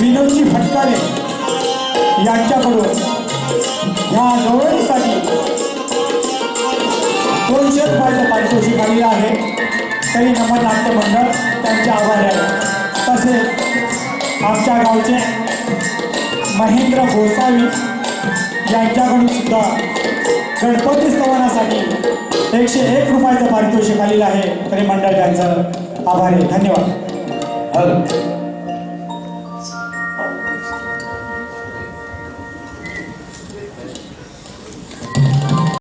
विनोदजी फटकारे यांच्याकडून ह्या गवळणीसाठी दोनशे रुपयाचं पारितोषिक आलेलं आहे. तरी नमन मंडळ त्यांचे आभार आहे तसेच आमच्या गावचे महेंद्र गोसावी यांच्याकडून सुद्धा गणपती स्तवनासाठी एकशे एक रुपयाचं पारितोषिक आलेलं आहे. तरी मंडळ त्यांचं आभार आहे. धन्यवाद. हॅलो